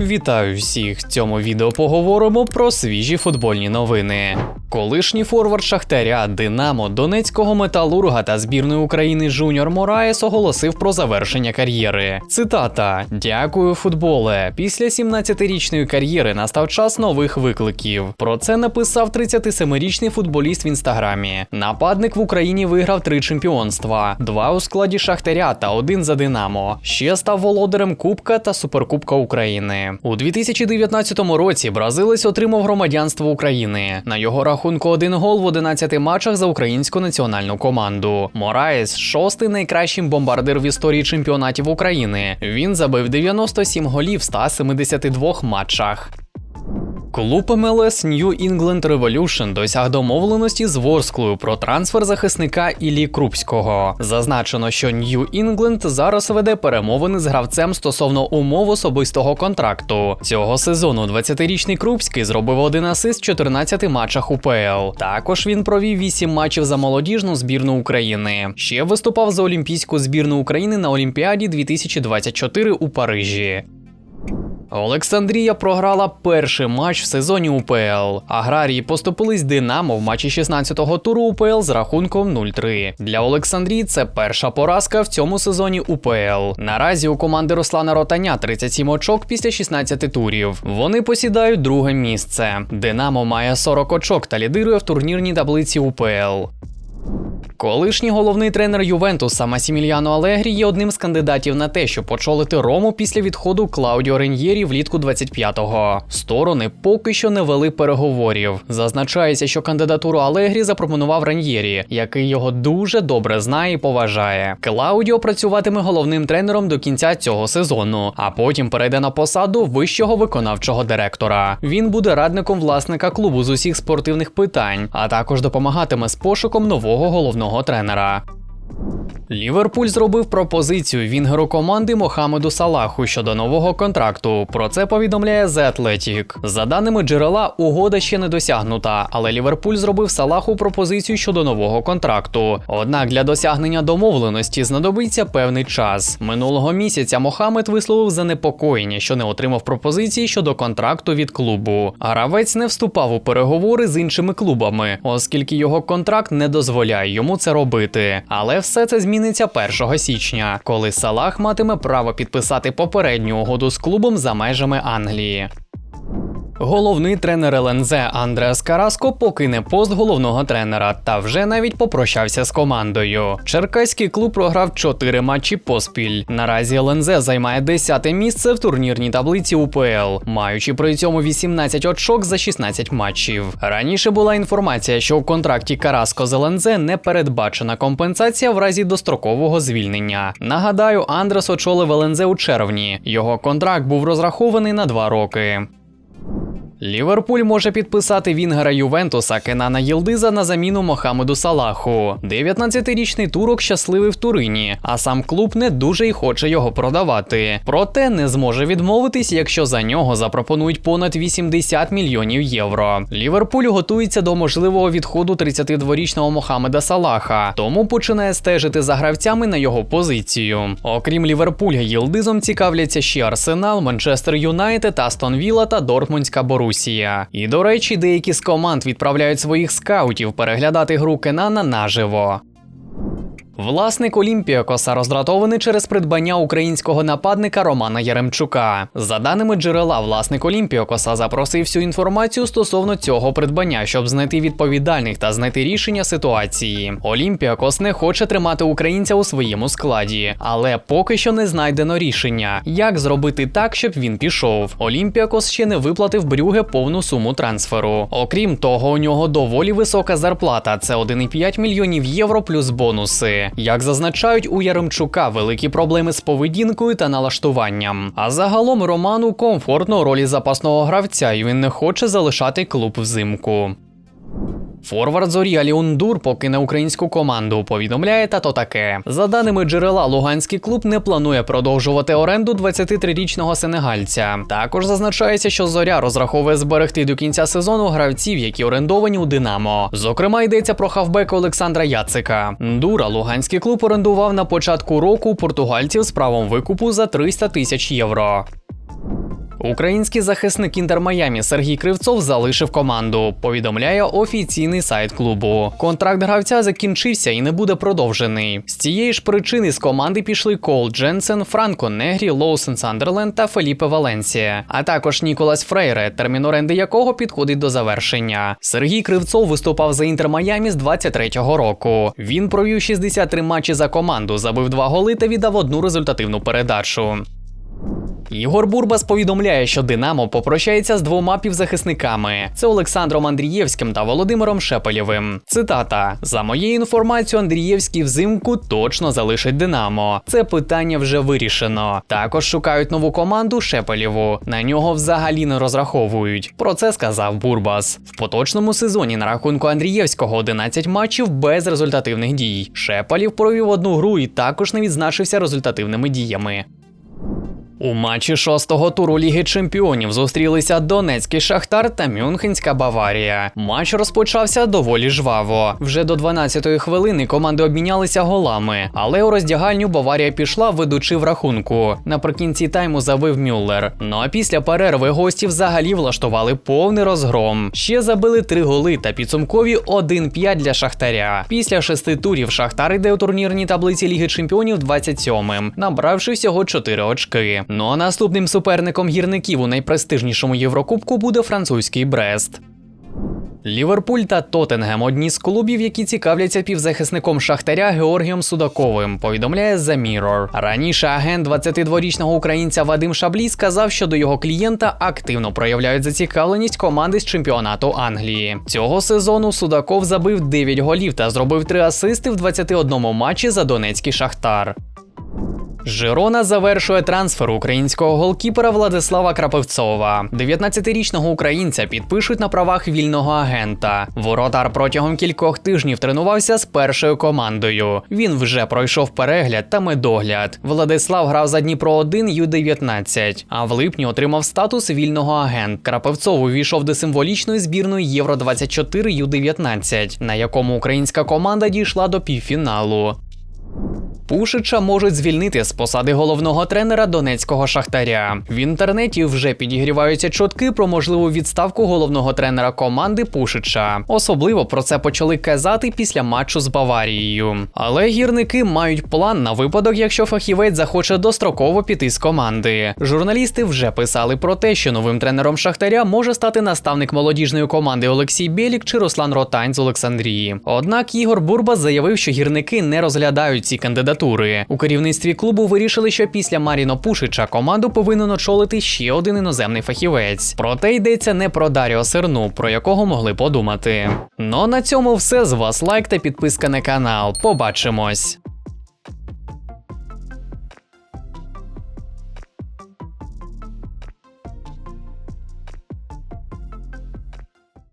Вітаю всіх! В цьому відео поговоримо про свіжі футбольні новини. Колишній форвард Шахтаря, Динамо, Донецького металурга та збірної України Жуніор Мораєс оголосив про завершення кар'єри. Цитата: Дякую, футболе. Після 17-річної кар'єри настав час нових викликів. Про це написав 37-річний футболіст в інстаграмі. Нападник в Україні виграв три чемпіонства: два у складі Шахтаря та один за Динамо. Ще став володарем Кубка та Суперкубка України. У 2019 році бразилець отримав громадянство України. На його рахунку один гол в 11 матчах за українську національну команду. Мораєс шостий найкращий бомбардир в історії чемпіонатів України. Він забив 97 голів в 172 матчах. Клуб МЛС New England Revolution досяг домовленості з Ворсклою про трансфер захисника Іллі Крупського. Зазначено, що New England зараз веде перемовини з гравцем стосовно умов особистого контракту. Цього сезону 20-річний Крупський зробив один асист в 14 матчах УПЛ. Також він провів 8 матчів за молодіжну збірну України. Ще виступав за Олімпійську збірну України на Олімпіаді 2024 у Парижі. Олександрія програла перший матч в сезоні УПЛ. Аграрії поступились Динамо в матчі 16-го туру УПЛ з рахунком 0-3. Для Олександрії це перша поразка в цьому сезоні УПЛ. Наразі у команди Руслана Ротаня 37 очок після 16 турів. Вони посідають друге місце. Динамо має 40 очок та лідирує в турнірній таблиці УПЛ. Колишній головний тренер Ювентуса Масімільяно Алегрі є одним з кандидатів на те, щоб очолити Рому після відходу Клаудіо Реньєрі влітку 25-го. Сторони поки що не вели переговорів. Зазначається, що кандидатуру Алегрі запропонував Реньєрі, який його дуже добре знає і поважає. Клаудіо працюватиме головним тренером до кінця цього сезону, а потім перейде на посаду вищого виконавчого директора. Він буде радником власника клубу з усіх спортивних питань, а також допомагатиме з пошуком нового головного тренера. Ліверпуль зробив пропозицію вінгеру команди Мохамеду Салаху щодо нового контракту. Про це повідомляє The Athletic. За даними джерела, угода ще не досягнута, але Ліверпуль зробив Салаху пропозицію щодо нового контракту. Однак для досягнення домовленості знадобиться певний час. Минулого місяця Мохамед висловив занепокоєння, що не отримав пропозиції щодо контракту від клубу. Гравець не вступав у переговори з іншими клубами, оскільки його контракт не дозволяє йому це робити. Але все це зміниться 1 січня, коли Салах матиме право підписати попередню угоду з клубом за межами Англії. Головний тренер ЛНЗ Андреас Караско покине пост головного тренера та вже навіть попрощався з командою. Черкаський клуб програв 4 матчі поспіль. Наразі ЛНЗ займає 10 місце в турнірній таблиці УПЛ, маючи при цьому 18 очок за 16 матчів. Раніше була інформація, що у контракті Караско з ЛНЗ не передбачена компенсація в разі дострокового звільнення. Нагадаю, Андрес очолив ЛНЗ у червні. Його контракт був розрахований на 2 роки. Ліверпуль може підписати Вінгера Ювентуса Кенана Єлдиза на заміну Мохамеду Салаху. 19-річний турок щасливий в Турині, а сам клуб не дуже й хоче його продавати. Проте не зможе відмовитись, якщо за нього запропонують понад 80 мільйонів євро. Ліверпуль готується до можливого відходу 32-річного Мохамеда Салаха, тому починає стежити за гравцями на його позицію. Окрім Ліверпуля, Єлдизом цікавляться ще Арсенал, Манчестер Юнайтед, Астон Вілла та Дортмундська Борусія. І до речі, деякі з команд відправляють своїх скаутів переглядати гру Кенана наживо. Власник Олімпіакоса роздратований через придбання українського нападника Романа Яремчука. За даними джерела, власник Олімпіакоса запросив всю інформацію стосовно цього придбання, щоб знайти відповідальних та знайти рішення ситуації. Олімпіакос не хоче тримати українця у своєму складі, але поки що не знайдено рішення, як зробити так, щоб він пішов. Олімпіакос ще не виплатив Брюге повну суму трансферу. Окрім того, у нього доволі висока зарплата це 1,5 мільйонів євро плюс бонуси. Як зазначають у Яремчука, великі проблеми з поведінкою та налаштуванням. А загалом Роману комфортно у ролі запасного гравця, і він не хоче залишати клуб взимку. Форвард зорі Аліундур покине українську команду. Повідомляє тато таке. За даними джерела, Луганський клуб не планує продовжувати оренду 23-річного сенегальця. Також зазначається, що зоря розраховує зберегти до кінця сезону гравців, які орендовані у Динамо. Зокрема, йдеться про хавбека Олександра Яцика. Дура Луганський клуб орендував на початку року португальців з правом викупу за 300 тисяч євро. Український захисник Інтер Майамі Сергій Кривцов залишив команду. Повідомляє офіційний сайт клубу. Контракт гравця закінчився і не буде продовжений. З цієї ж причини з команди пішли Кол Дженсен, Франко Негрі, Лоусен Сандерленд та Феліпе Валенсія, а також Ніколас Фрейре, термін оренди якого підходить до завершення. Сергій Кривцов виступав за Інтер Майамі з 23-го року. Він провів 63 матчі за команду, забив два голи та віддав одну результативну передачу. Ігор Бурбас повідомляє, що Динамо попрощається з двома півзахисниками: це Олександром Андрієвським та Володимиром Шепелєвим. Цитата: за моєю інформацією, Андрієвський взимку точно залишить Динамо. Це питання вже вирішено. Також шукають нову команду Шепелєву. На нього взагалі не розраховують. Про це сказав Бурбас. В поточному сезоні на рахунку Андрієвського 11 матчів без результативних дій. Шепелєв провів одну гру і також не відзначився результативними діями. У матчі шостого туру Ліги Чемпіонів зустрілися Донецький Шахтар та Мюнхенська Баварія. Матч розпочався доволі жваво. Вже до 12-ї хвилини команди обмінялися голами, але у роздягальню Баварія пішла, ведучи в рахунку. Наприкінці тайму забив Мюллер. Ну а після перерви гості взагалі влаштували повний розгром. Ще забили три голи та підсумкові 1-5 для Шахтаря. Після шести турів Шахтар йде у турнірній таблиці Ліги Чемпіонів 27-м, набравши всього 4 очки. Ну а наступним суперником гірників у найпрестижнішому Єврокубку буде французький Брест. Ліверпуль та Тоттенгем – одні з клубів, які цікавляться півзахисником Шахтаря Георгієм Судаковим, повідомляє The Mirror. Раніше агент 22-річного українця Вадим Шаблій сказав, що до його клієнта активно проявляють зацікавленість команди з чемпіонату Англії. Цього сезону Судаков забив 9 голів та зробив 3 асисти в 21 матчі за Донецький Шахтар. Жирона завершує трансфер українського голкіпера Владислава Крапивцова. 19-річного українця підпишуть на правах вільного агента. Воротар протягом кількох тижнів тренувався з першою командою. Він вже пройшов перегляд та медогляд. Владислав грав за Дніпро 1 Ю-19, а в липні отримав статус вільного агента. Крапивцов увійшов до символічної збірної Євро 24 Ю-19, на якому українська команда дійшла до півфіналу. Пушича можуть звільнити з посади головного тренера донецького шахтаря. В інтернеті вже підігріваються чутки про можливу відставку головного тренера команди Пушича. Особливо про це почали казати після матчу з Баварією. Але гірники мають план на випадок, якщо фахівець захоче достроково піти з команди. Журналісти вже писали про те, що новим тренером Шахтаря може стати наставник молодіжної команди Олексій Бєлік чи Руслан Ротань з Олександрії. Однак Ігор Бурбас заявив, що гірники не розглядають ці кандидатури. У керівництві клубу вирішили, що після Маріно Пушича команду повинен очолити ще один іноземний фахівець. Проте йдеться не про Даріо Серну, про якого могли подумати. Ну на цьому все з вас лайк та підписка на канал. Побачимось.